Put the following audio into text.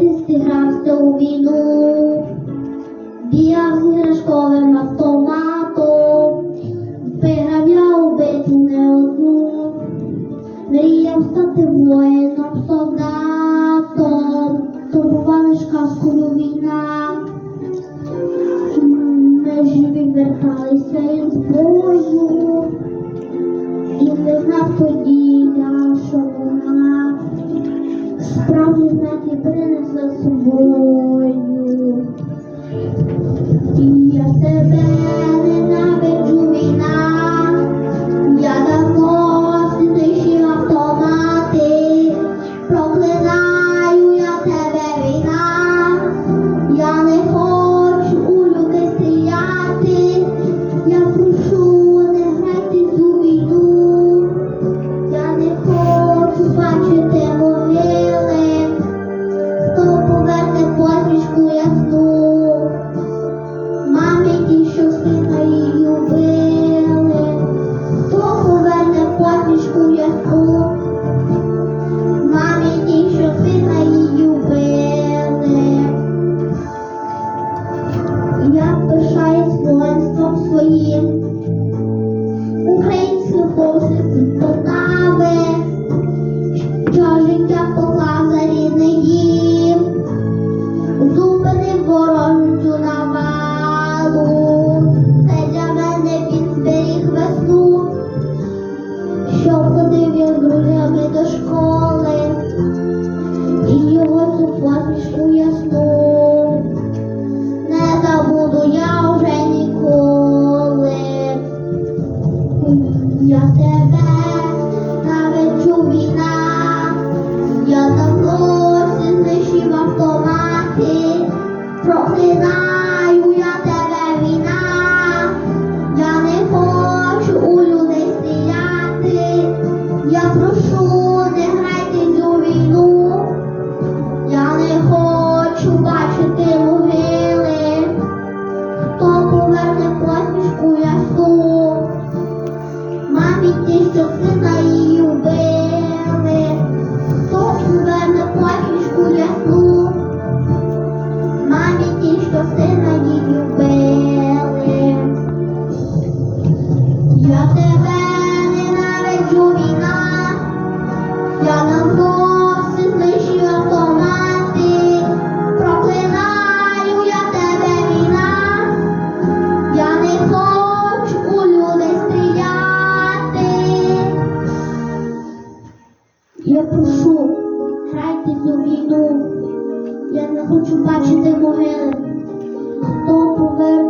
Поліцейський грався у війну, бігав з іграшковим автоматом, виграв я у битву не одну, мріяв стати воїном, солдатом, то була лиш казкою війна. Ми живі верталися із бою, і не знав тоді. Справді знаки принесла з собою. І я тебе 所以 Я тебе навичу війна, я давно знищив автомати, проклинаю Я тебе ненавиджу війна, я давно всі знищив автомати, проклинаю я тебе війна. Я не хочу у людей стріляти. Я прошу, грайте війну. Я не хочу бачити могили. Хто поверне